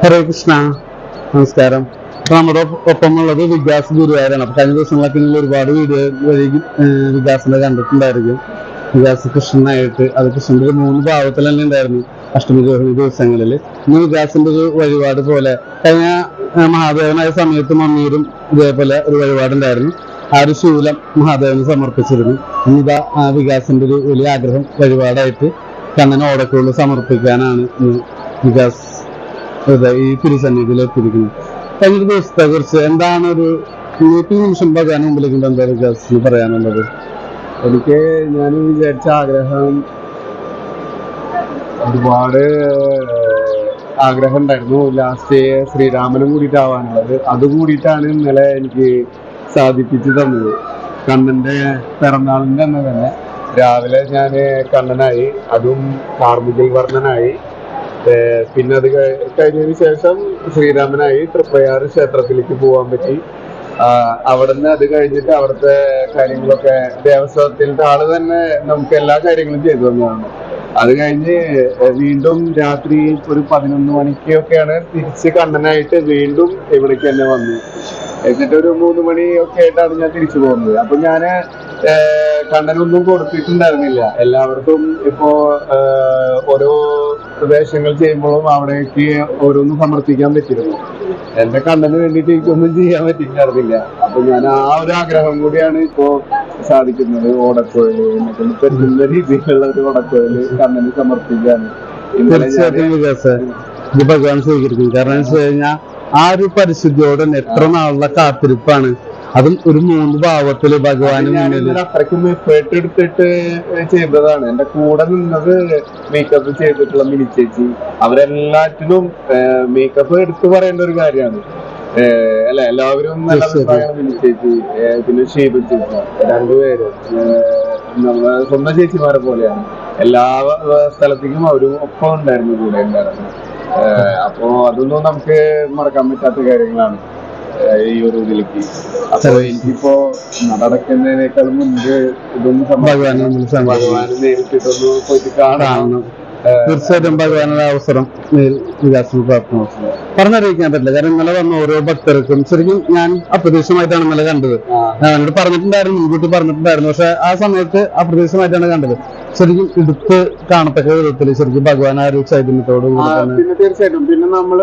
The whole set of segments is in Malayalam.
ഹരേ കൃഷ്ണ. നമസ്കാരം. നമ്മുടെ ഒപ്പ- ഒപ്പമുള്ളത് വികാസ് ഗുരുവായൂരാണ് അപ്പൊ കഴിഞ്ഞ ദിവസങ്ങളൊക്കെ നിങ്ങൾ ഒരുപാട് വീഡിയോ വഴി വികാസിനെ കണ്ടിട്ടുണ്ടായിരിക്കും വികാസ് കൃഷ്ണനായിട്ട് അത് കൃഷ്ണന്റെ ഒരു മൂന്ന് ഭാവത്തിൽ തന്നെ ഉണ്ടായിരുന്നു അഷ്ടമി ഗോഹിണി ദിവസങ്ങളിൽ ഇന്ന് വികാസിന്റെ ഒരു വഴിപാട് പോലെ കഴിഞ്ഞ മഹാദേവനായ സമയത്ത് മമ്മീരും ഇതേപോലെ ഒരു വഴിപാടുണ്ടായിരുന്നു ആ ഒരു ശൂലം മഹാദേവന് സമർപ്പിച്ചിരുന്നു. ഇന്നിതാ ആ വികാസിന്റെ ഒരു വലിയ ആഗ്രഹം വഴിപാടായിട്ട് കണ്ണന് ഓടക്കുള്ള സമർപ്പിക്കാനാണ് വികാസ് ഈ തിരുസന്നിധിയിലേക്ക് ഇരിക്കുന്നു കഴിഞ്ഞ ദിവസത്തെ കുറിച്ച് എന്താണ് ഒരു നിമിഷം ഭഗവാൻ മുമ്പിലേക്ക് എന്തായാലും പറയാനുള്ളത്? എനിക്ക് ഞാൻ വിചാരിച്ച ആഗ്രഹം ഒരുപാട് ആഗ്രഹം ഉണ്ടായിരുന്നു. ലാസ്റ്റ് ശ്രീരാമനും കൂടിയിട്ടാവാനുള്ളത്. അത് കൂടിയിട്ടാണ് ഇന്നലെ എനിക്ക് സാധിപ്പിച്ചു തന്നത്. കണ്ണന്റെ പിറന്നാളിന്റെ അന്ന് തന്നെ രാവിലെ ഞാൻ കണ്ണനായി അതും കാർമുകിൽ വർണനായി പിന്നെ അത് കഴി- കഴിഞ്ഞതിന് ശേഷം ശ്രീരാമനായി തൃപ്രയാർ ക്ഷേത്രത്തിലേക്ക് പോകാൻ പറ്റി. അവിടുന്ന് അത് കഴിഞ്ഞിട്ട് അവിടുത്തെ കാര്യങ്ങളൊക്കെ ദേവസ്വത്തിന്റെ ആൾ തന്നെ നമുക്ക് എല്ലാ കാര്യങ്ങളും ചെയ്തു തന്നതാണ്. അത് കഴിഞ്ഞ് വീണ്ടും രാത്രി ഒരു പതിനൊന്ന് മണിക്കൊക്കെയാണ് തിരിച്ച് കണ്ണനായിട്ട് വീണ്ടും ഇവിടേക്ക് തന്നെ വന്നു എന്നിട്ട് ഒരു മൂന്ന് ഒക്കെ ആയിട്ടാണ് ഞാൻ തിരിച്ചു പോകുന്നത്. അപ്പൊ ഞാൻ കണ്ണനൊന്നും കൊടുത്തിട്ടുണ്ടായിരുന്നില്ല. എല്ലാവർക്കും ഇപ്പോ ഓരോ വേഷങ്ങൾ ചെയ്യുമ്പോഴും അവിടേക്ക് ഓരോന്നും സമർപ്പിക്കാൻ പറ്റിയിരുന്നു. എന്റെ കണ്ണന് വേണ്ടിട്ട് എനിക്കൊന്നും ചെയ്യാൻ പറ്റിയിട്ടുണ്ടായിരുന്നില്ല. അപ്പൊ ഞാൻ ആ ഒരു ആഗ്രഹം കൂടിയാണ് ഇപ്പോ സാധിക്കുന്നത് ഓടക്കോയിൽ പറ്റുന്ന രീതിയിലുള്ള ഒരു ഓടക്കോയിൽ കണ്ണന് സമർപ്പിക്കാൻ തീർച്ചയായിട്ടും ഭഗവാൻ സ്വീകരിക്കും. കാരണം വെച്ച് കഴിഞ്ഞാൽ ആ ഒരു പരിശുദ്ധിയോടെ എത്ര നാളുള്ള കാത്തിരിപ്പാണ്. അതും ഒരു മൂന്ന് ഭാവത്തിൽ ഭഗവാന് അത്രയ്ക്കും എഫേർട്ട് എടുത്തിട്ട് ചെയ്തതാണ്. എന്റെ കൂടെ നിന്നത് മേക്കപ്പ് ചെയ്തിട്ടുള്ള മിനി ചേച്ചി. അവരെല്ലാറ്റിനും മേക്കപ്പ് എടുത്തു പറയേണ്ട ഒരു കാര്യമാണ്. അല്ല എല്ലാവരും നല്ല. അഭിപ്രായമാണ് മിനി ചേച്ചി പിന്നെ ഷീബ ചേച്ചി. രണ്ടുപേരും നമ്മളെ സ്വന്തം ചേച്ചിമാരെ പോലെയാണ്. എല്ലാ സ്ഥലത്തേക്കും അവരും ഒപ്പം ഉണ്ടായിരുന്നു കൂടെ ഉണ്ടായിരുന്നു. അപ്പോ അതൊന്നും നമുക്ക് മറക്കാൻ പറ്റാത്ത കാര്യങ്ങളാണ്. ഈ ഒരു ഇതിലേക്ക്. അപ്പൊ എനിക്കിപ്പോ നടക്കുന്നതിനേക്കാൾ മുൻപ് ഇതൊന്നും ഭഗവാനെ നേരിട്ടിട്ടൊന്ന് പോയിട്ട് കാണാം കാണണം. തീർച്ചയായിട്ടും ഭഗവാനുള്ള അവസരം വികാസം പ്രാപ്തമാക്കുന്നത് പ്രാപ്തമാക്കും പറഞ്ഞറിയിക്കാൻ പറ്റില്ല. കാരണം ഇന്നലെ വന്ന ഓരോ ഭക്തർക്കും ശരിക്കും ഞാൻ അപ്രതീക്ഷിതമായിട്ടാണ് ഇന്നലെ കണ്ടത്. ഞാൻ എന്നോട് പറഞ്ഞിട്ടുണ്ടായിരുന്നു മുൻകൂട്ടി പറഞ്ഞിട്ടുണ്ടായിരുന്നു. പക്ഷെ ആ സമയത്ത് അപ്രതീക്ഷിതമായിട്ടാണ് കണ്ടത്. ശരിക്കും എടുത്ത് കാണത്തക്ക വിധത്തിൽ ശരിക്കും ഭഗവാൻ ആ ഒരു ചൈതന്യത്തോട് പിന്നെ തീർച്ചയായിട്ടും. പിന്നെ നമ്മൾ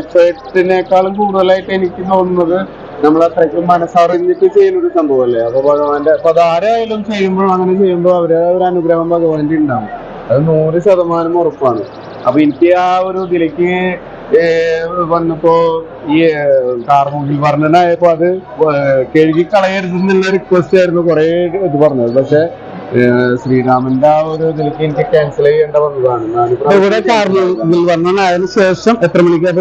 എഫേർട്ടിനേക്കാളും കൂടുതലായിട്ട് എനിക്ക് തോന്നുന്നത് നമ്മൾ അത്രയ്ക്കും മനസ്സറിഞ്ഞിട്ട് ചെയ്യുന്ന ഒരു സംഭവമല്ലേ? അപ്പൊ ഭഗവാന്റെ അപ്പൊ അതാരായാലും ചെയ്യുമ്പോൾ അങ്ങനെ ചെയ്യുമ്പോൾ അവരെ ഒരു അനുഗ്രഹം ഭഗവാന്റെ ഉണ്ടാവും. അത് നൂറ് ശതമാനം ഉറപ്പാണ്. അപ്പൊ എനിക്ക് ആ ഒരു ഇതിലേക്ക് വന്നപ്പോ ഈ കാർമുകിൽ വർണനായപ്പോ അത് കഴുകി കളയരുതെന്നുള്ള റിക്വസ്റ്റ് ആയിരുന്നു കുറെ ഇത് പറഞ്ഞത്. പക്ഷെ ശ്രീരാമന്റെ ആ ഒരു ഇതിലേക്ക് എനിക്ക് ക്യാൻസൽ ചെയ്യേണ്ട വന്നതാണ്. ഇവിടെ കാർണിവൽ ശേഷം എത്ര മണിക്ക്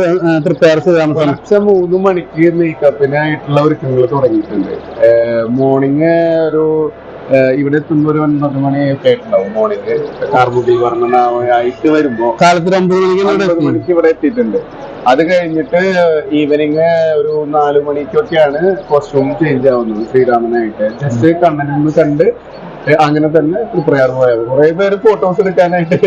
പ്രിപ്പയർ ശ്രീരാമസ്വാമി പുലർച്ചെ മൂന്ന് മണിക്ക് മേക്കപ്പിനായിട്ടുള്ള ഒരുക്കങ്ങൾ തുടങ്ങിയിട്ടുണ്ട്. മോർണിംഗ് ഒരു ഇവിടെ എത്തുമ്പോ ഒരു ഒൻപത് മണിയൊക്കെ ആയിട്ടുണ്ടാവും മോർണിംഗ് കാർമുകിൽ വർണനായിട്ട് വരുമ്പോ കാലത്ത് ഒമ്പത് മണിക്ക് ഇവിടെ ഒൻപത് മണിക്ക് ഇവിടെ എത്തിയിട്ടുണ്ട്. അത് കഴിഞ്ഞിട്ട് ഈവനിങ് ഒരു നാലു മണിക്കൊക്കെയാണ് കോസ്റ്റ്യൂം ചേഞ്ച് ആവുന്നത് ശ്രീരാമനായിട്ട്. ജസ്റ്റ് കണ്ണനൊന്ന് കണ്ട് അങ്ങനെ തന്നെ പ്രിപ്പയർ പോയത്. കുറെ പേര് ഫോട്ടോസ് എടുക്കാനായിട്ട്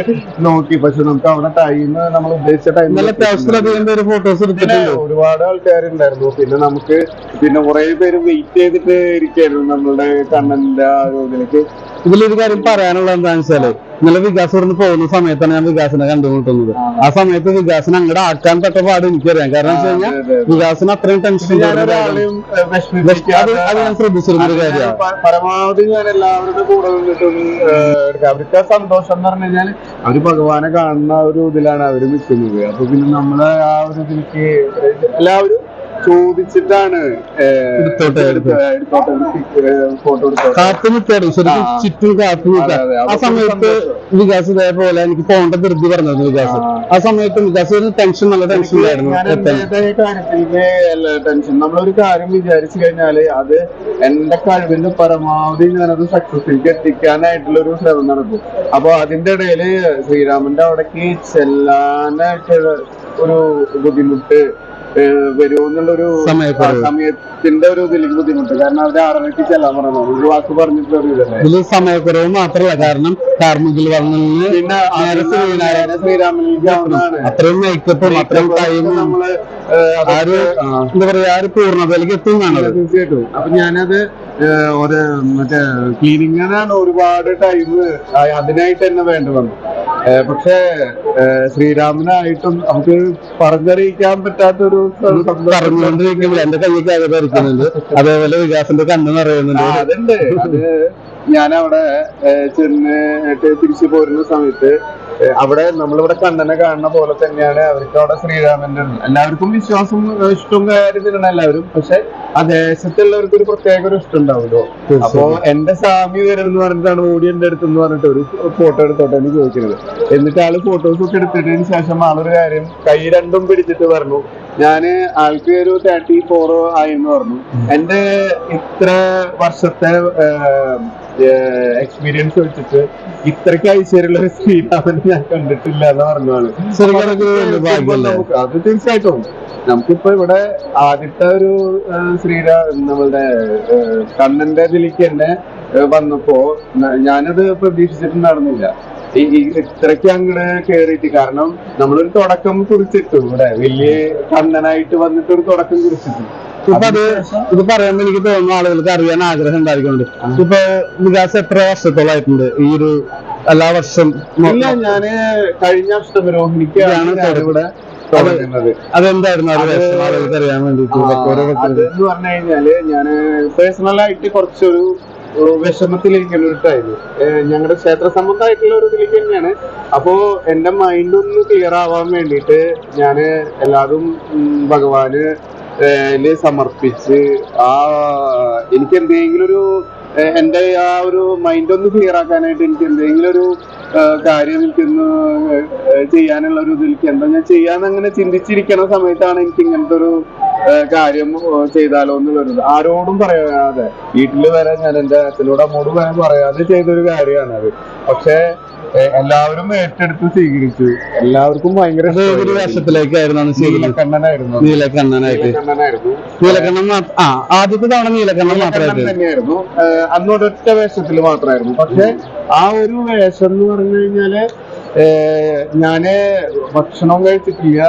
നോക്കി. പക്ഷെ നമുക്ക് അവിടെ ടൈം നമ്മൾ ഉദ്ദേശിച്ച ടൈമിൽ ഫോട്ടോസ് ഒരുപാട് ആൾക്കാരുണ്ടായിരുന്നു. പിന്നെ നമുക്ക് പിന്നെ കുറെ പേര് വെയിറ്റ് ചെയ്തിട്ട് ഇരിക്കായിരുന്നു. നമ്മളുടെ കണ്ണന്റെ ആ ഇതിലേക്ക്. ഇതിലൊരു കാര്യം പറയാനുള്ളത് എന്താണെന്ന് വെച്ചാൽ ഇന്നലെ വികാസ് ഇവിടുന്ന് പോകുന്ന സമയത്താണ് ഞാൻ വികാസിനെ കണ്ടുമുട്ടുന്നത് ആ. സമയത്ത് വികാസിനെ അങ്ങോട്ട് ആക്കാൻ പറ്റ പാട് എനിക്കറിയാം. കാരണം വെച്ച് കഴിഞ്ഞാൽ. വികാസിന് അത്രയും ടെൻഷൻ അത് ഞാൻ ശ്രദ്ധിച്ചിരുന്ന ഒരു കാര്യമാണ്. പരമാവധി ഞാൻ എല്ലാവരുടെ കൂടെ നിന്നിട്ടും അവർക്ക് സന്തോഷം എന്ന് പറഞ്ഞു കഴിഞ്ഞാൽ അവർ ഭഗവാനെ കാണുന്ന ഒരു ഇതിലാണ് അവർ നിൽക്കുന്നത്. അപ്പൊ പിന്നെ നമ്മളെ ആ ഒരു ഇതിലേക്ക് എല്ലാവരും ചോദിച്ചിട്ടാണ് ഏഹ്, എടുത്തോട്ടെ, എടുത്തോട്ടെ. ഫോട്ടോ എടുത്തോട്ടെ. കാത്തു നിൽക്കായിരുന്നു ശരിക്കും ആ. ചുറ്റും കാത്തു സമയത്ത് വികാസ് ഇതേപോലെ എനിക്ക് പോകേണ്ട ധൃതി പറഞ്ഞത് വികാസ്. ആ. സമയത്ത് വികാസ് ടെൻഷൻ നല്ല ടെൻഷൻ ടെൻഷൻ നമ്മളൊരു കാര്യം വിചാരിച്ചു കഴിഞ്ഞാൽ അത് എന്റെ കഴിവിന്റെ പരമാവധി ഞാനത് സക്സസിലേക്ക് എത്തിക്കാനായിട്ടുള്ള ഒരു ശ്രമം നടക്കും. അപ്പൊ അതിന്റെ ഇടയിൽ ശ്രീരാമന്റെ അവിടേക്ക് ചെല്ലാനായിട്ട് ഒരു ബുദ്ധിമുട്ട് വരുമോ എന്നുള്ളൊരു സമയക്കുറവ്. സമയത്തിന്റെ ഒരു ഇതിലേക്ക് ബുദ്ധിമുട്ട്. കാരണം അവർ ആറരയ്ക്ക് ചെല്ലാൻ പറഞ്ഞു ഒരു വാക്ക് പറഞ്ഞിട്ടുള്ള സമയക്കുറവ് മാത്രമല്ല കാരണം കാർമുകിൽ വർണന് പിന്നെ നേരെ ശ്രീനാരായണ ശ്രീരാമനിലേക്ക് അത്രയും മേക്കപ്പും അത്രയും ടൈമും നമ്മൾ എന്താ പറയാ ആ ഒരു പൂർണതയിലേക്ക് എത്തുന്നതാണ്. തീർച്ചയായിട്ടും. അപ്പൊ ഞാനത് ഒരു മറ്റേ ക്ലീനിങ്ങിനാണ് ഒരുപാട് ടൈം അതിനായിട്ട് തന്നെ വേണ്ടി വന്നു. പക്ഷെ ശ്രീരാമനായിട്ടും നമുക്ക് പറഞ്ഞറിയിക്കാൻ പറ്റാത്തൊരു ഒരു പറഞ്ഞുകൊണ്ടിരിക്കുമ്പോൾ എന്റെ കൈയൊക്കെ അത് ഇരിക്കുന്നുണ്ട് അതേപോലെ വികാസിന്റെ കണ്ണ് നിറയുന്നുണ്ട്. അതുണ്ട്. അത് ഞാനവിടെ ചെന്ന് ചെന്നിട്ട് തിരിച്ചു പോരുന്ന സമയത്ത് അവിടെ നമ്മളിവിടെ കണ്ണനെ കാണുന്ന പോലെ തന്നെയാണ്. അവർക്ക് അവിടെ ശ്രീരാമന്റെ എല്ലാവർക്കും വിശ്വാസം ഇഷ്ടവും കാര്യത്തിലാണ് എല്ലാവരും. പക്ഷെ ആ ദേശത്തുള്ളവർക്ക് ഒരു പ്രത്യേക ഒരു ഇഷ്ടം ഉണ്ടാവുമല്ലോ. അപ്പോ എന്റെ സ്വാമി വരുന്നു പറഞ്ഞിട്ടാണ് ഓടി എന്റെ അടുത്ത് എന്ന് പറഞ്ഞിട്ട് ഒരു ഫോട്ടോ എടുത്തോട്ടെ എന്ന് ചോദിക്കുന്നത്. എന്നിട്ട് ആൾ ഫോട്ടോസ് ഒക്കെ എടുത്തിട്ടതിന് ശേഷം ആളൊരു കാര്യം കൈ രണ്ടും പിടിച്ചിട്ട് പറഞ്ഞു. ഞാൻ ആൾക്ക് ഒരു തേർട്ടി ഫോർ ആയി എന്ന് പറഞ്ഞു എന്റെ ഇത്ര വർഷത്തെ എക്സ്പീരിയൻസ് വെച്ചിട്ട് ഇത്രയ്ക്ക് ഐശ്വര്യമുള്ള ഒരു ശ്രീരാമനെ ഞാൻ കണ്ടിട്ടില്ല എന്ന് പറഞ്ഞു ആൾ ശരിക്കും വലിയ ഭാഗ്യമല്ലേ നമുക്ക് അത് തീർച്ചയായിട്ടും. നമുക്കിപ്പോ ഇവിടെ ആദ്യത്തെ ഒരു ശ്രീരാ നമ്മളുടെ കണ്ണന്റെ ഇതിലേക്ക് തന്നെ വന്നപ്പോ ഞാനത് പ്രതീക്ഷിച്ചിട്ടുണ്ടായിരുന്നില്ല ഈ ഇത്രയ്ക്ക് അങ്ങോട്ട് കേറിയിട്ട് കാരണം നമ്മളൊരു തുടക്കം കുറിച്ചിട്ടു. ഇവിടെ വലിയ കണ്ണനായിട്ട് വന്നിട്ട് ഒരു തുടക്കം കുറിച്ചിട്ടു. ഇപ്പൊ അത് ഇത് പറയുമ്പോ എനിക്ക് തോന്നുന്നു ആളുകൾക്ക് അറിയാൻ ആഗ്രഹം ഉണ്ടായിരിക്കുന്നുണ്ട്. ഇപ്പൊ വികാസ് എത്ര വർഷത്തോളായിട്ടുണ്ട് ഈ ഒരു എല്ലാ വർഷം ഇല്ല ഞാൻ കഴിഞ്ഞ വർഷം രോഹിണിക്കാണ് ഇവിടെ അതെന്തായിരുന്നു? ആളുകൾക്ക് അറിയാൻ വേണ്ടിട്ട് പറഞ്ഞു കഴിഞ്ഞാൽ ഞാൻ പേഴ്സണലായിട്ട് കുറച്ചൊരു ഒരു ടൈം ഞങ്ങളുടെ ക്ഷേത്ര സംബന്ധമായിട്ടുള്ള ഒരു ഇതിലേക്ക് തന്നെയാണ്. അപ്പോ എന്റെ മൈൻഡ് ഒന്ന് ക്ലിയർ ആവാൻ വേണ്ടിയിട്ട് ഞാൻ എല്ലാതും ഭഗവാന് സമർപ്പിച്ച് ആ എനിക്ക് എന്തെങ്കിലും ഒരു എന്റെ ആ ഒരു മൈൻഡ് ഒന്ന് ക്ലിയർ ആക്കാനായിട്ട് എനിക്ക് എന്തെങ്കിലും ഒരു കാര്യം എനിക്ക് ഒന്ന് ചെയ്യാനുള്ള ഒരു ഇതിലേക്ക് എന്താ ഞാൻ ചെയ്യാന്ന് അങ്ങനെ ചിന്തിച്ചിരിക്കുന്ന സമയത്താണ് എനിക്ക് ഇങ്ങനത്തെ ഒരു കാര്യം ചെയ്താലോ എന്ന് വരുന്നത് ആരോടും പറയാതെ. വീട്ടിൽ വരെ ഞാൻ എന്റെ അച്ഛനോട് അമ്മോട് പറയാതെ ചെയ്തൊരു കാര്യമാണ് അത് പക്ഷെ എല്ലാവരും ഏറ്റെടുത്ത് സ്വീകരിച്ചു. എല്ലാവർക്കും ഭയങ്കര ഒരു വേഷത്തിലേക്കായിരുന്നു നീലക്കണ്ണനായിരുന്നു. നീലക്കണ്ണനായിട്ട്. നീലക്കണ്ണൻ ആ ആദ്യത്തെ തവണ നീലക്കണ്ണൻ ഏഹ് അന്ന് ഒരൊറ്റ വേഷത്തിൽ മാത്രമായിരുന്നു. പക്ഷെ ആ ഒരു വേഷം എന്ന് പറഞ്ഞു കഴിഞ്ഞാൽ ഞാൻ ഭക്ഷണം കഴിച്ചിട്ടില്ല.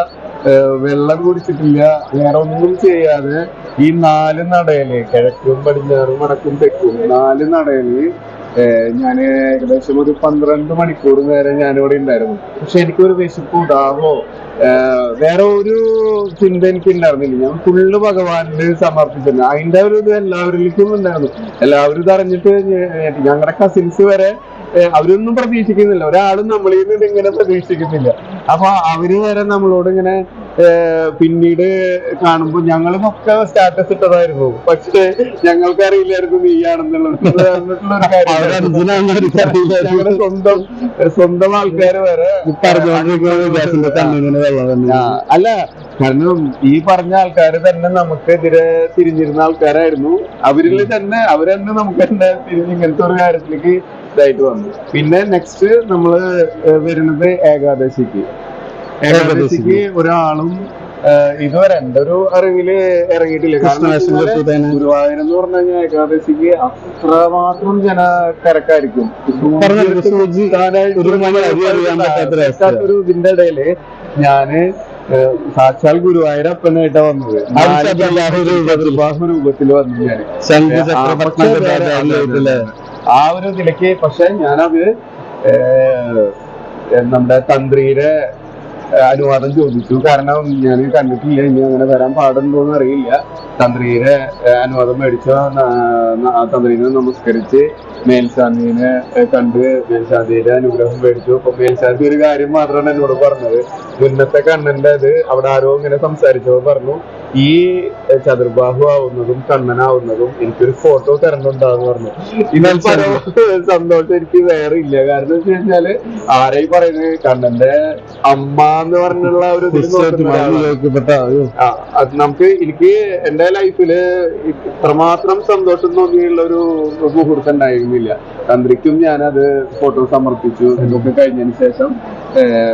വെള്ളം കുടിച്ചിട്ടില്ല. വേറെ ഒന്നും ചെയ്യാതെ ഈ നാല് നടയിൽ കിഴക്കും പടിഞ്ഞാറും വടക്കും തെക്കും നാല് നടയിൽ ഞാൻ ഏകദേശം ഒരു പന്ത്രണ്ട് മണിക്കൂർ നേരം ഞാനിവിടെ ഉണ്ടായിരുന്നു. പക്ഷെ എനിക്കൊരു വിശപ്പ് ഉണ്ടാവോ വേറെ ഒരു ചിന്ത എനിക്ക് ഉണ്ടായിരുന്നില്ല. ഞാൻ ഫുള്ള് ഭഗവാനിൽ സമർപ്പിച്ചിരുന്നു. അതിന്റെ ഒരു ഇത് എല്ലാവരിലേക്കും ഉണ്ടായിരുന്നു. എല്ലാവരും ഇത് അറിഞ്ഞിട്ട് ഞങ്ങളുടെ കസിൻസ് വരെ അവരൊന്നും പ്രതീക്ഷിക്കുന്നില്ല. ഒരാളും നമ്മളിൽ നിന്ന് ഇങ്ങനെ പ്രതീക്ഷിക്കുന്നില്ല. അപ്പൊ അവർ വരെ നമ്മളോട് ഇങ്ങനെ പിന്നീട് കാണുമ്പോ ഞങ്ങളൊക്കെ സ്റ്റാറ്റസ് ഇട്ടതായിരുന്നു. പക്ഷെ ഞങ്ങൾക്ക് അറിയില്ലായിരുന്നു നീ ആണെന്നുള്ളത്. ഞങ്ങളുടെ സ്വന്തം സ്വന്തം ആൾക്കാർ വരെ അല്ല കാരണം ഈ പറഞ്ഞ ആൾക്കാര് തന്നെ നമുക്കെതിരെ തിരിഞ്ഞിരുന്ന ആൾക്കാരായിരുന്നു. അവരിൽ തന്നെ അവരെന്നെ നമുക്ക് തന്നെ തിരിഞ്ഞ് ഇങ്ങനത്തെ ഒരു കാര്യത്തിലേക്ക് ഇതായിട്ട് വന്നു. പിന്നെ നെക്സ്റ്റ് നമ്മൾ വരുന്നത് ഏകാദശിക്ക്. ഏകാദശിക്ക് ഒരാളും ഇതുവരെ എന്റെ ഒരു അറിവിൽ ഇറങ്ങിയിട്ടില്ല. ഗുരുവായൂർ എന്ന് പറഞ്ഞു കഴിഞ്ഞാൽ ഏകാദശിക്ക് അത്രമാത്രം ജന തിരക്കായിരിക്കും. ഒരു ഇതിന്റെ ഇടയിൽ ഞാൻ സാക്ഷാൽ സാക്ഷാൽ ഗുരുവായൂരപ്പനായിട്ടാ വന്നത്. രൂപത്തിൽ. വന്നു ഞാൻ ആ, ഒരു നിലയ്ക്ക് പക്ഷെ ഞാനത് നമ്മുടെ തന്ത്രിയുടെ അനുവാദം ചോദിച്ചു. കാരണം ഞാൻ കണ്ടിട്ടില്ല ഇനി അങ്ങനെ വരാൻ പാടുണ്ടോ എന്ന് അറിയില്ല. തന്ത്രിയുടെ അനുവാദം മേടിച്ച തന്ത്രിനെ നമസ്കരിച്ച് മേൽശാന്തിനെ കണ്ട് മേൽശാന്തിയുടെ അനുഗ്രഹം മേടിച്ചു. അപ്പൊ മേൽശാന്തി ഒരു കാര്യം മാത്രമാണ് എന്നോട് പറഞ്ഞത്. മുന്നത്തെ കണ്ണന്റെ ഇത് അവിടെ ആരോ ഇങ്ങനെ സംസാരിച്ചപ്പോ പറഞ്ഞു. ഈ ചതുർബാഹു ആവുന്നതും കണ്ണനാവുന്നതും എനിക്കൊരു ഫോട്ടോ തരണ്ടുണ്ടാന്ന് പറഞ്ഞു. ഇന്നലെ സന്തോഷം എനിക്ക് വേറെ ഇല്ല. കാരണം വെച്ച് കഴിഞ്ഞാൽ ആരെയും പറയുന്നത് കണ്ണന്റെ അമ്മ എന്ന് പറഞ്ഞുള്ള ഒരു അത് നമുക്ക് എനിക്ക് എന്റെ ലൈഫിൽ ഇത്രമാത്രം സന്തോഷം തോന്നിയുള്ള ഒരു മുഹൂർത്തം ഉണ്ടായിരുന്നില്ല. തന്ത്രിക്കും ഞാൻ അത് ഫോട്ടോ സമർപ്പിച്ചു. എന്നൊക്കെ കഴിഞ്ഞതിന് ശേഷം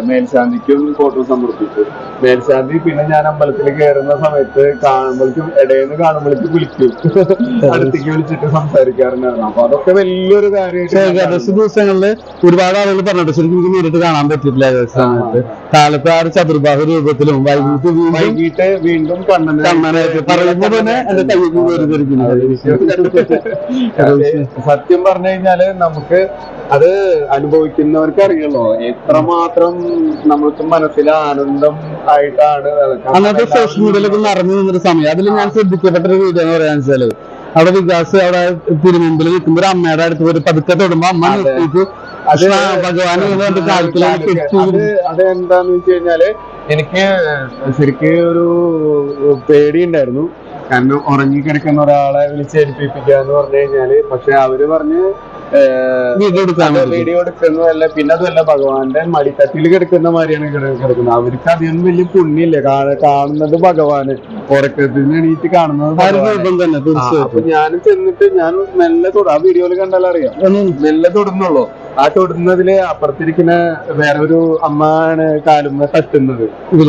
മേൽശാന്തിക്കും ഫോട്ടോ സമർപ്പിച്ചു. മേൽശാന്തി പിന്നെ ഞാൻ അമ്പലത്തിൽ കയറുന്ന സമയത്ത് കാണുമ്പോഴേക്കും ഇടയിന്ന് കാണുമ്പോഴേക്കും വിളിക്കും. അടുത്തേക്ക് വിളിച്ചിട്ട് സംസാരിക്കാറുണ്ടായിരുന്നു. അപ്പൊ അതൊക്കെ വലിയൊരു കാര്യമായിട്ട് ഏകദേശ ദിവസങ്ങളിൽ ഒരുപാട് ആളുകൾ പറഞ്ഞിട്ട് ശരിക്കും എനിക്ക് നേരിട്ട് കാണാൻ പറ്റിയിട്ടില്ല സമയത്ത്. കാലത്ത് ആ ഒരു ചതുർബാഹു രൂപത്തിലും വൈകിട്ട് വൈകിട്ട് വീണ്ടും കണ്ണനെ കണ്ണനായിട്ട് പറയുമ്പോ തന്നെ എന്റെ കയ്യിൽ വേർതിരിക്കുന്നത് സത്യം പറഞ്ഞു കഴിഞ്ഞാൽ നമുക്ക് അത് അനുഭവിക്കുന്നവർക്ക് അറിയുള്ളൂ. എത്രമാത്രം നമ്മൾക്ക് മനസ്സിൽ ആനന്ദം ആയിട്ടാണ് അന്നത്തെ സോഷ്യൽ മീഡിയയിലൊക്കെ നിറഞ്ഞു നിന്നൊരു സമയം. അതിൽ ഞാൻ ശ്രദ്ധിക്കപ്പെട്ട ഒരു വീഡിയോ എന്ന് പറയാന്ന് വെച്ചാൽ അവിടെ വികാസ് അവിടെ തിരുമുമ്പിൽ നിൽക്കുമ്പോ ഒരു അമ്മയുടെ അടുത്ത് ഒരു പതുക്കെ തൊടുമ്പോ അമ്മ. നിർത്തിയിട്ട് അത് ഭഗവാൻ എന്താന്ന് വെച്ച് കഴിഞ്ഞാൽ എനിക്ക് ശരിക്കും ഒരു പേടി ഉണ്ടായിരുന്നു. കാരണം ഉറങ്ങിക്കിടക്കുന്ന ഒരാളെ വിളിച്ചേൽപ്പിക്കുക എന്ന് പറഞ്ഞു കഴിഞ്ഞാൽ. പക്ഷെ അവർ പറഞ്ഞ് വീഡിയോ എടുക്കുന്നതല്ല പിന്നെ അതുമല്ല ഭഗവാന്റെ മടിത്തട്ടിൽ കിടക്കുന്ന മാതിരിയാണ് കിടക്കുന്നത്. അവർക്ക് അധികം വലിയ പുണ്യമില്ല. കാണുന്നത് ഭഗവാന്. ഉറക്കത്തിൽ നിന്ന് എണീറ്റ് കാണുന്നത് അപ്പൊ ഞാൻ ചെന്നിട്ട് ഞാൻ മെല്ലെ തൊടും. ആ വീഡിയോയിൽ കണ്ടാൽ അറിയാം? മെല്ലെ തൊടുന്നുള്ളൂ. ആ തൊടുന്നതിൽ അപ്പുറത്തിരിക്കുന്ന വേറെ ഒരു അമ്മയാണ് കാലുമ്മ തട്ടുന്നത്.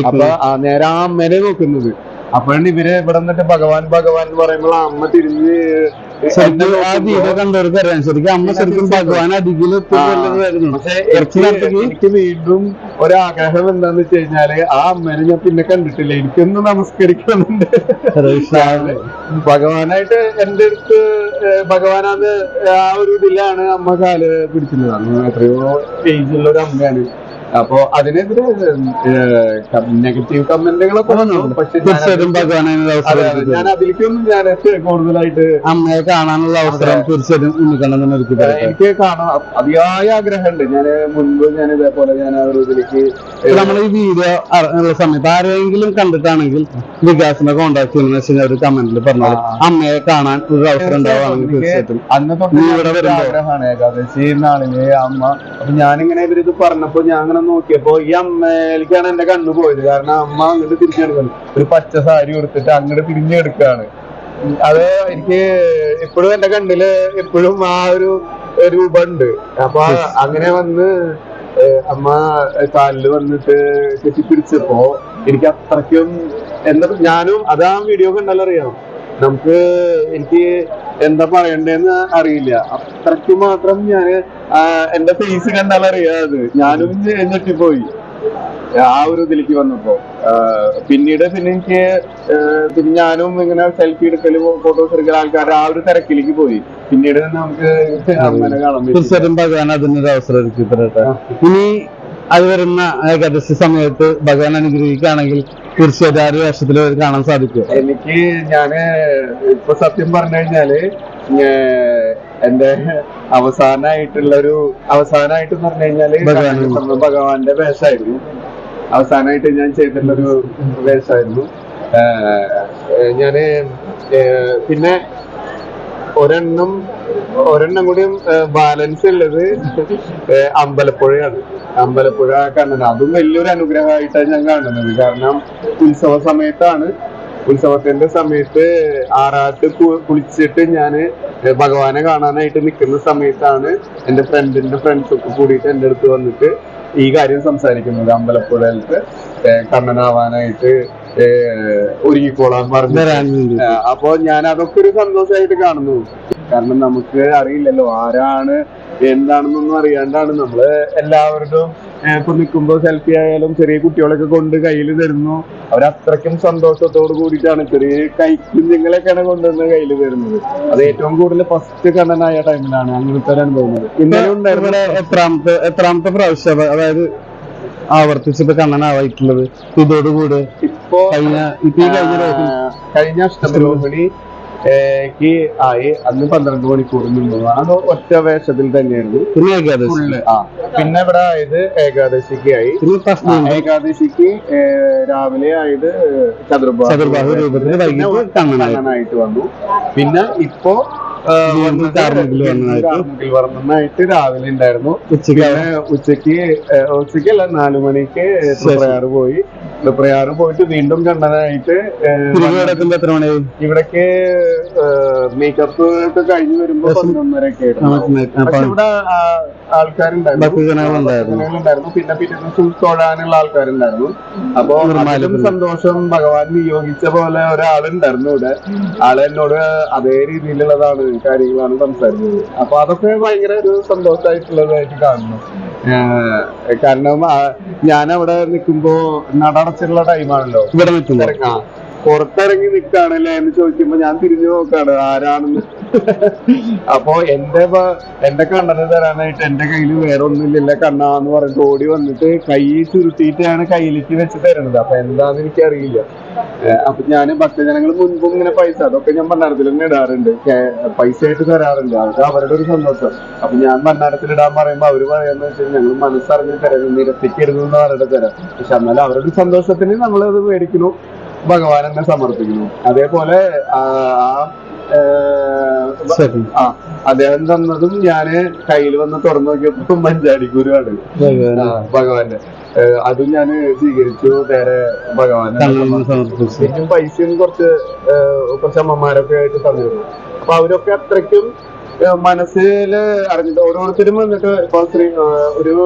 അപ്പൊ ആ നേരെ ആ അമ്മേനെ നോക്കുന്നത്. അപ്പോഴാണ് ഇവർ ഇവിടെ നിന്നിട്ട് ഭഗവാൻ ഭഗവാൻ എന്ന് പറയുമ്പോൾ അമ്മ തിരിഞ്ഞ് എനിക്ക് വീണ്ടും ഒരാഗ്രഹം എന്താന്ന് വെച്ച് കഴിഞ്ഞാൽ ആ അമ്മേനെ ഞാൻ പിന്നെ കണ്ടിട്ടില്ല. എനിക്കൊന്ന് നമസ്കരിക്കണമെന്നുണ്ട് ഭഗവാനായിട്ട് എന്റെ അടുത്ത് ഭഗവാനാന്ന് ആ ഒരു ഇതിലാണ് അമ്മ കാൽ അന്ന് എത്രയോ ഏജുള്ള ഒരു അമ്മയാണ്. അപ്പൊ അതിനെതിരെ നെഗറ്റീവ് കമന്റുകളൊക്കെ വന്നു. പക്ഷെ ഞാൻ അതിലേക്കൊന്നും ഞാൻ കൂടുതലായിട്ട് അമ്മയെ കാണാനുള്ള അവസരം തീർച്ചയായിട്ടും എനിക്ക് കാണാൻ അതിയായ ആഗ്രഹമുണ്ട്. ഞാൻ മുൻപ് ഞാൻ ഇതേപോലെ ഞാൻ ഒരു ഇതിലേക്ക് നമ്മൾ ഈ വീഡിയോ അറിയാനുള്ള സമയത്ത് ആരെങ്കിലും കണ്ടിട്ടാണെങ്കിൽ വികാസിനെ കോണ്ടാക്ട് ചെയ്യുന്ന വെച്ചാൽ ഒരു കമന്റിൽ പറഞ്ഞത് അമ്മയെ കാണാൻ ഒരു അവസരം ഉണ്ടാവുകയാണെങ്കിൽ തീർച്ചയായിട്ടും. അന്ന് തൊട്ട് ഇവിടെ ആഗ്രഹമാണ്. ഏകാദശി നാളിൽ അമ്മ. അപ്പൊ ഞാനിങ്ങനെ ഇവരിത് പറഞ്ഞപ്പോ ഞാൻ അങ്ങനെ നോക്കിയപ്പോ ഈ അമ്മയിലേക്കാണ് എന്റെ കണ്ണു പോയത്. കാരണം അമ്മ അങ്ങോട്ട് തിരിച്ചെടുക്കുന്നു ഒരു പച്ച സാരി കൊടുത്തിട്ട് അങ്ങോട്ട് തിരിഞ്ഞെടുക്കാണ് അത് എനിക്ക് എപ്പോഴും എന്റെ കണ്ണിൽ എപ്പോഴും ആ ഒരു രൂപമുണ്ട് അപ്പൊ അങ്ങനെ വന്ന് അമ്മ കാലിൽ വന്നിട്ട് കെട്ടിപ്പിടിച്ചപ്പോ എനിക്ക് അത്രയ്ക്കും എന്താ ഞാനും അതാ വീഡിയോ കണ്ടാലറിയാം? നമുക്ക് എനിക്ക് എന്താ പറയണ്ടേന്ന് അറിയില്ല. അത്രയ്ക്ക് മാത്രം ഞാൻ എന്റെ ഫേസ് കണ്ടാൽ അറിയാത് ഞാനും ഞെട്ടിപ്പോയി. ആ ഒരു ഇതിലേക്ക് വന്നപ്പോ. പിന്നീട് പിന്നെ എനിക്ക് പിന്നെ ഞാനും ഇങ്ങനെ സെൽഫി എടുക്കൽ ഫോട്ടോസ് എടുക്കൽ ആൾക്കാരെ ആ ഒരു തിരക്കിലേക്ക് പോയി. പിന്നീട് നമുക്ക് അങ്ങനെ കാണാൻ തീർച്ചയായിട്ടും അതിനൊരു അവസരം ഇനി അത് വരുന്ന ഏകാദശി സമയത്ത് ഭഗവാൻ അനുഗ്രഹിക്കുകയാണെങ്കിൽ തീർച്ചയായിട്ടും ആ ഒരു വേഷത്തിൽ കാണാൻ സാധിക്കും. എനിക്ക് ഞാൻ ഇപ്പൊ സത്യം പറഞ്ഞു കഴിഞ്ഞാൽ എന്റെ അവസാനായിട്ടുള്ള ഒരു അവസാനായിട്ട് പറഞ്ഞു കഴിഞ്ഞാൽ ഭഗവാന്റെ വേഷമായിരുന്നു അവസാനായിട്ട് ഞാൻ ചെയ്തിട്ടുള്ള ഒരു വേഷമായിരുന്നു ഞാൻ പിന്നെ ഒരെണ്ണം ഒരെണ്ണം കൂടിയും ബാലൻസ് ഉള്ളത് അമ്പലപ്പുഴയാണ്. അമ്പലപ്പുഴ കണ്ണൻ അതും വലിയൊരു അനുഗ്രഹമായിട്ടാണ് ഞാൻ കാണുന്നത്. കാരണം ഉത്സവ സമയത്താണ്. ഉത്സവത്തിന്റെ സമയത്ത് ആറാട്ട് കുളിച്ചിട്ട് ഞാൻ ഭഗവാനെ കാണാനായിട്ട് നിൽക്കുന്ന സമയത്താണ് എന്റെ ഫ്രണ്ടിന്റെ ഫ്രണ്ട്സ് ഒക്കെ കൂടിയിട്ട് എന്റെ അടുത്ത് വന്നിട്ട് ഈ കാര്യം സംസാരിക്കുന്നത്. അമ്പലപ്പുഴയിലത്തെ ഏഹ് കണ്ണനാവാനായിട്ട് ഒരുങ്ങിക്കോളാൻ പറഞ്ഞു അപ്പൊ ഞാൻ അതൊക്കെ ഒരു സന്തോഷമായിട്ട് കാണുന്നു. കാരണം നമുക്ക് അറിയില്ലല്ലോ ആരാണ് എന്താണെന്നൊന്നും അറിയാണ്ടാണ് നമ്മൾ എല്ലാവരുടെയും ഇപ്പൊ നിൽക്കുമ്പോ സെൽഫി ആയാലും ചെറിയ കുട്ടികളൊക്കെ കൊണ്ട് കയ്യിൽ തരുന്നു. അവരത്രയ്ക്കും സന്തോഷത്തോട് കൂടിയിട്ടാണ് ചെറിയ കൈ കുഞ്ഞുങ്ങളെയൊക്കെയാണ് കൊണ്ടുവന്ന് കയ്യിൽ തരുന്നത്. അത് ഏറ്റവും കൂടുതൽ ഫസ്റ്റ് കണ്ണനായ ടൈമിലാണ് അങ്ങനത്തെ ഒരു അനുഭവം ഇന്നലെ ഉണ്ടായിരുന്നു എത്രാമത്തെ എത്രാമത്തെ പ്രാവശ്യം അതായത് ആവർത്തിച്ചിട്ട് കണ്ണനാവായിട്ടുള്ളത്? ഇതോടുകൂടെ ഇപ്പോ കഴിഞ്ഞ കഴിഞ്ഞ ദിവസം ഏക്ക് ആയി അന്ന് പന്ത്രണ്ട് മണിക്കൂർ നിന്നു. അത് ഒറ്റ വേഷത്തിൽ തന്നെയായിരുന്നു. പിന്നെ ഏകാദശി. ആ പിന്നെ ഇവിടെ ആയത് ഏകാദശിക്ക് ആയി. ഏകാദശിക്ക് രാവിലെ ആയത് ചതുർഭാഗ രൂപത്തിൽ കണ്ണനായിട്ട്. വന്നു. പിന്നെ ഇപ്പോ ായിട്ട് വർണനായിട്ട്. രാവിലെ ഉണ്ടായിരുന്നു. ഉച്ചയ്ക്ക്. ഉച്ചയ്ക്ക് ഉച്ചയ്ക്ക് ഏ, ഉച്ചക്കല്ല നാലു മണിക്ക് പോയി. തൃപ്രയാറ് പോയിട്ട് വീണ്ടും കണ്ണനായിട്ട് മണിയായി? ഇവിടേക്ക് മേക്കപ്പ് ഒക്കെ കഴിഞ്ഞ് വരുമ്പോ ഇവിടെ ആൾക്കാരുണ്ടായിരുന്നു. പിന്നെ പിന്നെ പിറ്റേ തൊഴാനുള്ള ആൾക്കാരുണ്ടായിരുന്നു. അപ്പൊ. അതിലും സന്തോഷം ഭഗവാൻ നിയോഗിച്ച പോലെ ഒരാളുണ്ടായിരുന്നു ഇവിടെ. ആൾ എന്നോട് അതേ രീതിയിലുള്ളതാണ് കാര്യങ്ങളാണ് സംസാരിച്ചത്. അപ്പൊ അതൊക്കെ ഭയങ്കര ഒരു സന്തോഷമായിട്ടുള്ളതായിട്ട് കാണുന്നു. കാരണം ഞാൻ അവിടെ നിൽക്കുമ്പോ നടടച്ചുള്ള ടൈമാണല്ലോ ഇവിടെ നിൽക്കുമ്പോ? പുറത്തിറങ്ങി നിൽക്കാണല്ലേ എന്ന് ചോദിക്കുമ്പോ ഞാൻ തിരിഞ്ഞു നോക്കാണ് ആരാണെന്ന്. അപ്പോ എന്റെ എന്റെ കണ്ണന് തരാനായിട്ട് എന്റെ കയ്യിൽ വേറെ ഒന്നുമില്ല. കണ്ണാന്ന് പറഞ്ഞിട്ട് ഓടി വന്നിട്ട് കൈ ചുരുട്ടിയിട്ടാണ് കയ്യിലേക്ക് വെച്ച് തരുന്നത്. അപ്പൊ എന്താന്ന് എനിക്കറിയില്ല. അപ്പൊ ഞാൻ ഭക്തജനങ്ങൾ മുൻപും ഇങ്ങനെ പൈസ അതൊക്കെ ഞാൻ ഭണ്ണാരത്തിൽ തന്നെ ഇടാറുണ്ട്. പൈസ ആയിട്ട് തരാറുണ്ട്. അതൊക്കെ അവരുടെ ഒരു സന്തോഷം. അപ്പൊ ഞാൻ ഭണ്ണാരത്തിൽ ഇടാൻ പറയുമ്പോ അവർ പറയാന്ന് വെച്ചാൽ ഞങ്ങൾ മനസ്സറിഞ്ഞ് തരാം. നിരത്തിക്കരുത് എന്ന് പറഞ്ഞിട്ട് തരാം. പക്ഷെ എന്നാലും അവരുടെ സന്തോഷത്തിന് നമ്മളത് മേടിക്കുന്നു. ഭഗവാൻ എന്നെ സമർപ്പിക്കുന്നു. അതേപോലെ ആ ആ, അദ്ദേഹം തന്നതും ഞാൻ കയ്യിൽ വന്ന് തുറന്നു നോക്കിയപ്പോ മഞ്ചാടി ഗുരുവാണ്. ഭഗവാന്റെ. അതും ഞാൻ സ്വീകരിച്ചു. നേരെ ഭഗവാന്റെ സമർപ്പിച്ചു. പൈസയും കുറച്ച് കുറച്ച് അമ്മമാരൊക്കെ ആയിട്ട് തന്നിരുന്നു. അപ്പൊ അവരൊക്കെ അത്രയ്ക്കും മനസ്സിൽ അറിഞ്ഞിട്ട് ഓരോരുത്തരും വന്നിട്ട് ഇപ്പൊ ഒരു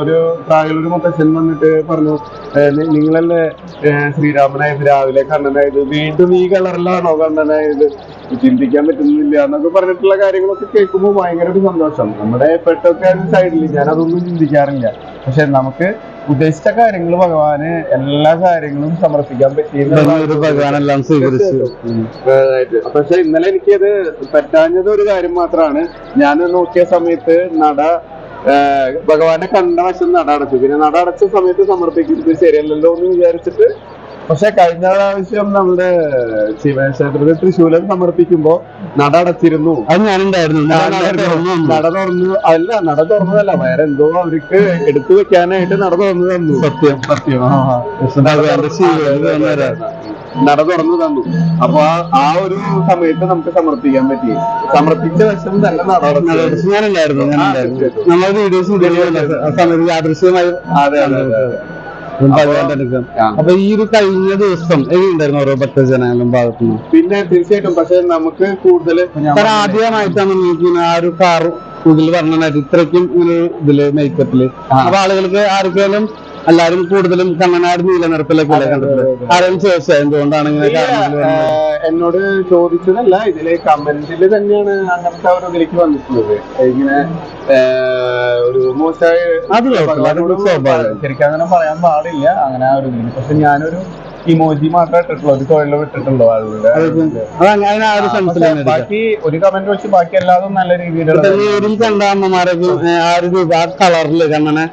ഒരു പ്രായമുള്ള ഒരു മുത്തച്ഛൻ വന്നിട്ട് പറഞ്ഞു നിങ്ങളല്ലേ ശ്രീരാമനായത് രാവിലെ കണ്ണനായത്? വീണ്ടും ഈ കളറിലാണോ കണ്ണനായത്? ചിന്തിക്കാൻ പറ്റുന്നില്ല എന്നൊക്കെ പറഞ്ഞിട്ടുള്ള കാര്യങ്ങളൊക്കെ കേൾക്കുമ്പോൾ ഭയങ്കര ഒരു സന്തോഷം. നമ്മുടെ പെട്ടൊക്കെ സൈഡിൽ ഞാൻ അതൊന്നും ചിന്തിക്കാറില്ല. പക്ഷെ നമുക്ക് ഉദ്ദേശിച്ച കാര്യങ്ങൾ ഭഗവാന് എല്ലാ കാര്യങ്ങളും സമർപ്പിക്കാൻ പറ്റിയ ഒരു ഭഗവാനെല്ലാം സ്വീകരിച്ചു. ഉം. ആയിട്ട്. പക്ഷെ ഇന്നലെ എനിക്കത് പറ്റാഞ്ഞത് ഒരു കാര്യം മാത്രമാണ് ഞാൻ നോക്കിയ സമയത്ത് നട ഭഗവാനെ കണ്ട വശം നട അടച്ചു പിന്നെ നട അടച്ച സമയത്ത് സമർപ്പിക്കുന്നത് ശരിയല്ലല്ലോ എന്ന് വിചാരിച്ചിട്ട്. പക്ഷെ കഴിഞ്ഞ പ്രാവശ്യം നമ്മുടെ ശിവക്ഷേത്രത്തിൽ തൃശൂലം സമർപ്പിക്കുമ്പോ നട അടച്ചിരുന്നു അത് ഞാനുണ്ടായിരുന്നു. നട തുറന്നു. അല്ല നട തുറന്നതല്ല. വേറെ എന്തോ അവർക്ക് എടുത്തു വെക്കാനായിട്ട് നട തുറന്നു തന്നു. സത്യം സത്യം. ഭഗവാന്റെ വന്നവരാ. നട തുറന്നു തന്നു. അപ്പൊ ആ- ആ ഒരു സമയത്ത് നമുക്ക് സമർപ്പിക്കാൻ പറ്റി. സമർപ്പിച്ച വശം തന്നെ ഞാനുണ്ടായിരുന്നു. നമ്മളെ വീഡിയോസ് സമയത്ത് യാദൃശ്യമായി അതെ അതെ. അപ്പൊ ഈ ഒരു കഴിഞ്ഞ ദിവസം എങ്ങനെയുണ്ടായിരുന്നു ഓരോ ഭക്തജനങ്ങളും ഭാഗത്തുനിന്ന്? പിന്നെ തീർച്ചയായിട്ടും പക്ഷെ നമുക്ക് കൂടുതൽ ആദ്യമായിട്ടാണ് നിങ്ങൾക്ക് ആ ഒരു കാർ ഇതിൽ പറഞ്ഞായിട്ട് ഇത്രയ്ക്കും ഇങ്ങനെ ഇതിൽ മേക്കപ്പിൽ. അപ്പൊ ആളുകൾക്ക് ആർക്കെങ്കിലും എല്ലാരും കൂടുതലും കണ്ണനാട് നീല നിറത്തിലൊക്കെ ആരും കണ്ടിട്ടുള്ളത് ചോദിച്ചാൽ എന്തുകൊണ്ടാണ് ഇങ്ങനെ എന്നോട് ചോദിച്ചതല്ല ഇതിൽ കമന്റിൽ തന്നെയാണ് അങ്ങനത്തെ ഒരു ഇതിലേക്ക് വന്നിട്ടുള്ളത്. ഇങ്ങനെ ഒരു മോശമായ ശരിക്കും അങ്ങനെ പറയാൻ പാടില്ല അങ്ങനെ ഒരു പക്ഷെ ഞാനൊരു ഇമോജി മാത്രം ഇട്ടിട്ടുള്ളൂ ഒരു തൊഴിലും ഇട്ടിട്ടുള്ളൂ ആളുകളുടെ ബാക്കി ഒരു കമന്റ് വെച്ച് ബാക്കി എല്ലാതും നല്ല രീതിയിലുള്ള കണ്ട അമ്മമാരൊക്കെ ആ ഒരു കളറിൽ കണ്ണനെ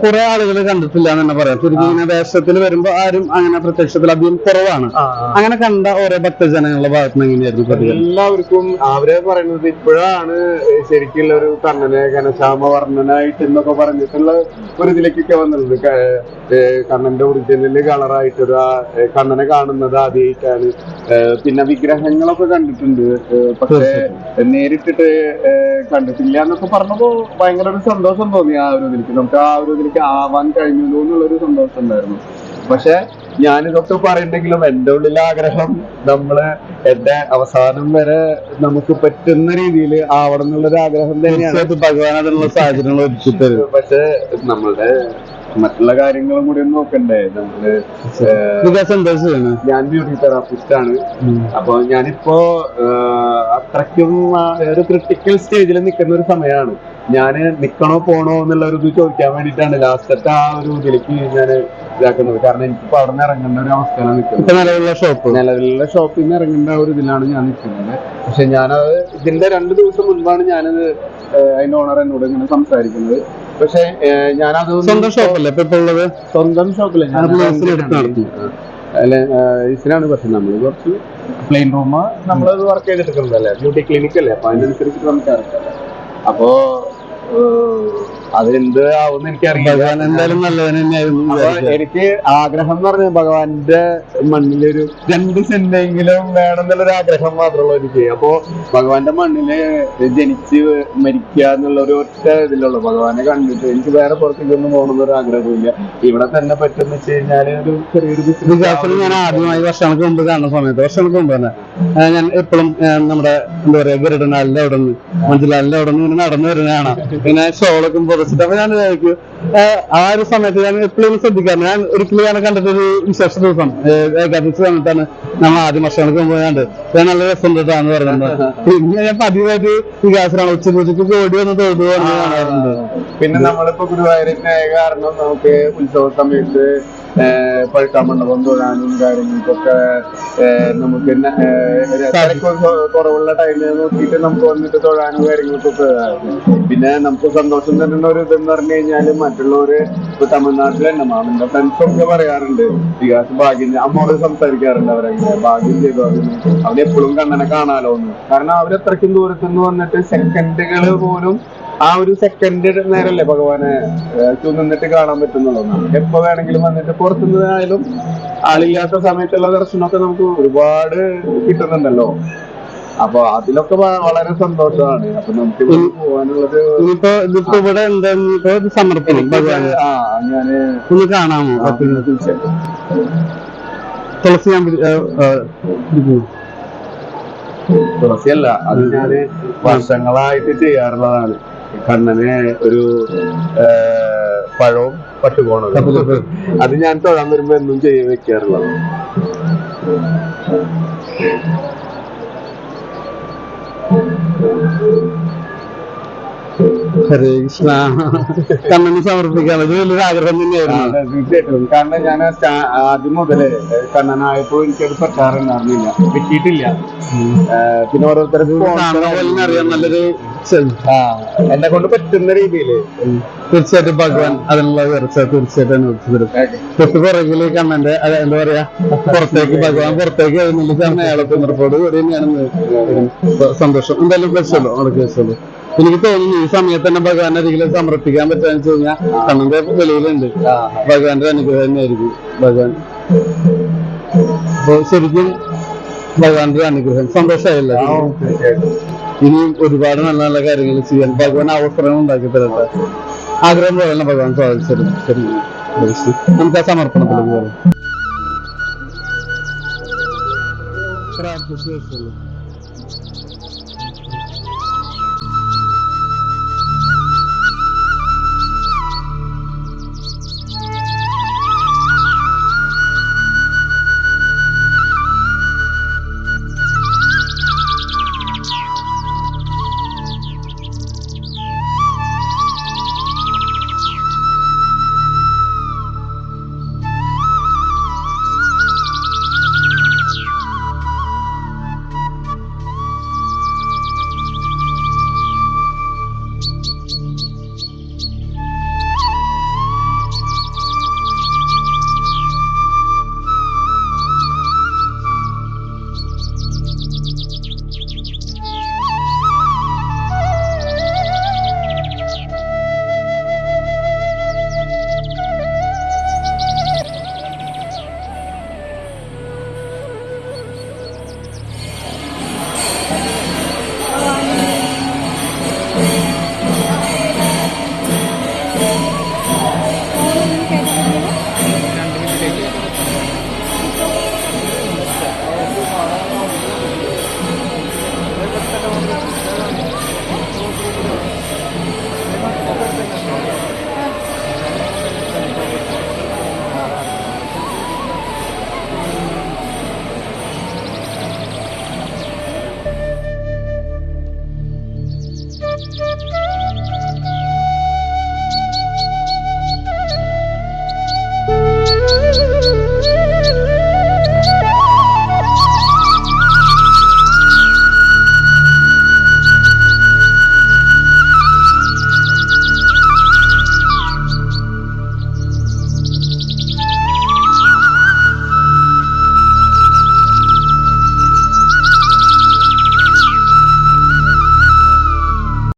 കുറെ ആളുകൾ കണ്ടിട്ടില്ല എന്ന് തന്നെ പറയാം. ശരിക്കും ഇങ്ങനെ വേഷത്തിൽ വരുമ്പോ ആരും അങ്ങനെ പ്രത്യക്ഷത്തിൽ അധികം കുറവാണ്. അങ്ങനെ കണ്ട ഓരോ ഭക്തജനങ്ങളുടെ ഭാഗത്ത് നിന്ന് എങ്ങനെയായിരുന്നു പ്രതികരണം? എല്ലാവർക്കും അവരെ പറയുന്നത് ഇപ്പോഴാണ് ശരിക്കുള്ള ഒരു കണ്ണനെ ഘനശ്യാമ വർണനായിട്ട് എന്നൊക്കെ പറഞ്ഞിട്ടുള്ള ഒരു ഇതിലേക്കൊക്കെ വന്നത്. കണ്ണന്റെ ഒറിജിനൽ കളറായിട്ടൊരു ആ, കണ്ണനെ കാണുന്നത് ആദ്യമായിട്ടാണ് പിന്നെ വിഗ്രഹങ്ങളൊക്കെ കണ്ടിട്ടുണ്ട്. പക്ഷെ നേരിട്ടിട്ട് കണ്ടിട്ടില്ല എന്നൊക്കെ പറഞ്ഞപ്പോ ഭയങ്കര ഒരു സന്തോഷം തോന്നി ആ ഒരു ഇതിലേക്ക്. നമുക്ക് ആ ഒരു ഇതിലേക്ക് ആവാൻ കഴിഞ്ഞല്ലോ എന്നുള്ളൊരു സന്തോഷം ഉണ്ടായിരുന്നു. പക്ഷെ ഞാനിതൊക്കെ പറയണ്ടെങ്കിലും എന്റെ ഉള്ളിലെ ആഗ്രഹം നമ്മൾ എന്റെ അവസാനം വരെ നമുക്ക് പറ്റുന്ന രീതിയിൽ ആവണം എന്നുള്ളൊരു ആഗ്രഹം തന്നെയാണ് ഭഗവാൻ അതിനുള്ള സാഹചര്യങ്ങൾ ഒരുക്കി തരും പക്ഷെ നമ്മളുടെ മറ്റുള്ള കാര്യങ്ങളും കൂടി ഒന്ന് നോക്കണ്ടേ? നമ്മൾ ഞാൻ ബ്യൂട്ടി തെറാപ്പിസ്റ്റ് ആണ്. അപ്പൊ ഞാനിപ്പോ അത്രയ്ക്കും ഒരു ക്രിട്ടിക്കൽ സ്റ്റേജിൽ നിൽക്കുന്ന ഒരു സമയമാണ്. ഞാൻ നിക്കണോ പോണോ എന്നുള്ള ഒരു ഇത് ചോദിക്കാൻ വേണ്ടിയിട്ടാണ് ലാസ്റ്റത്തെ ആ ഒരു ഇതിലേക്ക് ഞാൻ ഇതാക്കുന്നത്. കാരണം എനിക്കിപ്പോ അവിടെ നിന്ന് ഇറങ്ങേണ്ട ഒരു അവസ്ഥയിലാണ് നിൽക്കുന്നത്. നിലവിലുള്ള ഷോപ്പ് നിലവിലുള്ള ഷോപ്പിൽ നിന്ന് ഇറങ്ങേണ്ട ഒരു ഇതിലാണ് ഞാൻ നിൽക്കുന്നത്. പക്ഷെ ഞാനത് ഇതിന്റെ രണ്ട് ദിവസം മുൻപാണ് ഞാനത് അതിന്റെ ഓണർ എന്നോട് ഇങ്ങനെ സംസാരിക്കുന്നത്. പക്ഷെ ഞാനത് സ്വന്തം ഷോപ്പല്ലേ ഇപ്പൊ ഉള്ളത്? സ്വന്തം ഷോപ്പിലെ അല്ല ഈസിനാണ് പക്ഷെ നമ്മൾ കുറച്ച് പ്ലെയിൻ റൂം നമ്മളത് വർക്ക് ചെയ്തെടുക്കുന്നതല്ലേ ബ്യൂട്ടി ക്ലിനിക്കല്ലേ അപ്പൊ അതിനനുസരിച്ച് നമുക്ക് ഇറക്കാം. അപ്പോ ഏഹ്, ആവും ആവുമെന്ന് എനിക്കറിയില്ല. എനിക്ക് ആഗ്രഹം എന്ന് പറഞ്ഞാൽ ഭഗവാന്റെ മണ്ണിലൊരു രണ്ട് സെന്റെങ്കിലും വേണം എന്നുള്ളൊരു ആഗ്രഹം മാത്രമുള്ള എനിക്ക്. അപ്പോ ഭഗവാന്റെ മണ്ണിൽ ജനിച്ച് മരിക്കുക എന്നുള്ള ഒരു ഒറ്റ ഇതിലുള്ളൂ ഭഗവാനെ കണ്ടിട്ട് എനിക്ക് വേറെ പുറത്തേക്കൊന്നും പോകണമെന്നൊരു ആഗ്രഹമില്ല ഇവിടെ തന്നെ പറ്റുന്ന വെച്ച് കഴിഞ്ഞാൽ ഒരു ചെറിയൊരു ബിസിനസ് ഞാൻ ആദ്യമായി വർഷങ്ങൾക്ക് മുമ്പ് കാണുന്ന സമയത്ത് വർഷങ്ങൾക്ക് മുമ്പ് തന്നെ. ഞാൻ എപ്പോഴും നമ്മുടെ എന്താ പറയാ ഗരുഡനാലിന്റെ അവിടെ നിന്ന് മഞ്ജുലാലിന്റെ അവിടെ നിന്ന് നടന്നു വരുന്നതാണ്. പിന്നെ ഷോളൊക്കെ പുറച്ചിട്ട് അപ്പൊ ഞാൻ വിചാരിക്കും ആ, ഒരു സമയത്ത് ഞാൻ എപ്പോഴും ശ്രദ്ധിക്കാറ് ഞാൻ ഒരിക്കലും ഞാൻ കണ്ടിട്ടൊരു വിശേഷ ദിവസം ഏകാദശി സമയത്താണ് നമ്മൾ ആദ്യം മുമ്പ് കണ്ട് ഞാൻ നല്ല രസം എന്ന് പറയുന്നത്. പിന്നെ ഞാൻ പതിവായിട്ട് വികാസനാണ്. ഉച്ച ഉച്ചയ്ക്ക് കോടി വന്ന് തൊഴുതു കാണാറുണ്ട്. പിന്നെ നമ്മളിപ്പോ ഗുരുവായൂരിന്റെ കാരണം നമുക്ക് ഉത്സവ സമയത്ത് പഴുക്കാൻ മണ്ഡപം തൊഴാനും കാര്യങ്ങൾക്കൊക്കെ നമുക്ക് കുറവുള്ള ടൈമിൽ നോക്കിയിട്ട് നമുക്ക് വന്നിട്ട് തൊഴാനും കാര്യങ്ങൾക്കൊക്കെ. പിന്നെ നമുക്ക് സന്തോഷം തരുന്ന ഒരു ഇതെന്ന് പറഞ്ഞു കഴിഞ്ഞാൽ മറ്റുള്ളവര് ഇപ്പൊ തമിഴ്നാട്ടിൽ തന്നെ മാമിന്റെ ഫ്രണ്ട്സൊക്കെ പറയാറുണ്ട് വികാസ് ഭാഗ്യം അമ്മോട് സംസാരിക്കാറുണ്ട് അവരങ്ങനെ ഭാഗ്യം ചെയ്തു അതിന് അവരെപ്പോഴും കണ്ണനെ കാണാലോ എന്ന് കാരണം അവരത്രയ്ക്കും ദൂരത്തുനിന്ന് വന്നിട്ട് സെക്കൻഡുകൾ പോലും ആ ഒരു സെക്കൻഡ് നേരല്ലേ ഭഗവാനെ ക്യൂ നിന്നിട്ട് കാണാൻ പറ്റുന്നുള്ളൂ. നമുക്ക് എപ്പോ വേണമെങ്കിലും വന്നിട്ട് പുറത്തുനിന്നായാലും ആളില്ലാത്ത സമയത്തുള്ള ദർശനമൊക്കെ നമുക്ക് ഒരുപാട് കിട്ടുന്നുണ്ടല്ലോ. അപ്പൊ അതിലൊക്കെ വളരെ സന്തോഷമാണ്. അപ്പൊ നമുക്ക് പോവാനുള്ളത് പോകാനുള്ളത് ഇനിയിപ്പോ ഇതിപ്പോ ഇവിടെ എന്താ സമർപ്പണം ആ ഞാൻ ഒന്ന് കാണാമോ? തീർച്ചയായിട്ടും. തുളസി ഞാൻ തുളസിയല്ല അത് ഞാൻ വർഷങ്ങളായിട്ട് ചെയ്യാറുള്ളതാണ്. കണ്ണന് ഒരു പഴവും കപ്പിലൊക്കെ. അത് ഞാൻ തൊഴാൻ വരുമ്പോ എന്നും ചെയ്യ വെക്കാറുള്ളത് ഹരേ കൃഷ്ണ കണ്ണന് സമർപ്പിക്കാൻ അത് വലിയൊരു ആഗ്രഹം തന്നെയായിരുന്നു. തീർച്ചയായിട്ടും. കാരണം ഞാൻ ആദ്യം മുതലേ കണ്ണനായപ്പോൾ എനിക്കത് പറ്റാറുണ്ടായിരുന്നില്ല കിട്ടിയിട്ടില്ല. ഏഹ്, പിന്നെ ഓരോരുത്തർക്കും അറിയാം നല്ലൊരു എന്നെ കൊണ്ട് പറ്റുന്ന രീതിയിൽ. തീർച്ചയായിട്ടും ഭഗവാൻ അതിനുള്ള ഉയർച്ച തീർച്ചയായിട്ടും അനുവദിച്ചു തരും. തൊട്ട് പുറകിൽ കണ്ണന്റെ എന്താ പറയാ പുറത്തേക്ക് ഭഗവാൻ പുറത്തേക്ക് എഴുന്നള്ളിച്ച് അയാളെ പിന്നർപ്പോട് കൂടി ഞാൻ ഇന്ന്. സന്തോഷം. എന്തായാലും വെച്ചല്ലോ അവിടെ വെച്ചല്ലോ എനിക്ക് തോന്നുന്നു ഈ സമയത്ത് തന്നെ ഭഗവാൻ അരികിൽ സമർപ്പിക്കാൻ പറ്റുക വെച്ച് കഴിഞ്ഞാൽ കണ്ണന്റെ വെളിയിലുണ്ട് ഭഗവാന്റെ അനുഗ്രഹം തന്നെയായിരിക്കും ഭഗവാൻ. അപ്പൊ ശരിക്കും ഭഗവാന്റെ അനുഗ്രഹം. സന്തോഷമായില്ല? ഇനിയും ഒരുപാട് നല്ല നല്ല കാര്യങ്ങൾ ചെയ്യാൻ ഭഗവാൻ അവസരം ഉണ്ടാക്കി തരട്ടെ. ആഗ്രഹം പോലെ ഭഗവാൻ സാധിച്ചത് ശരി നമുക്ക് ആ സമർപ്പണത്തിലേക്ക് പോകാം. പ്രാർത്ഥിച്ചു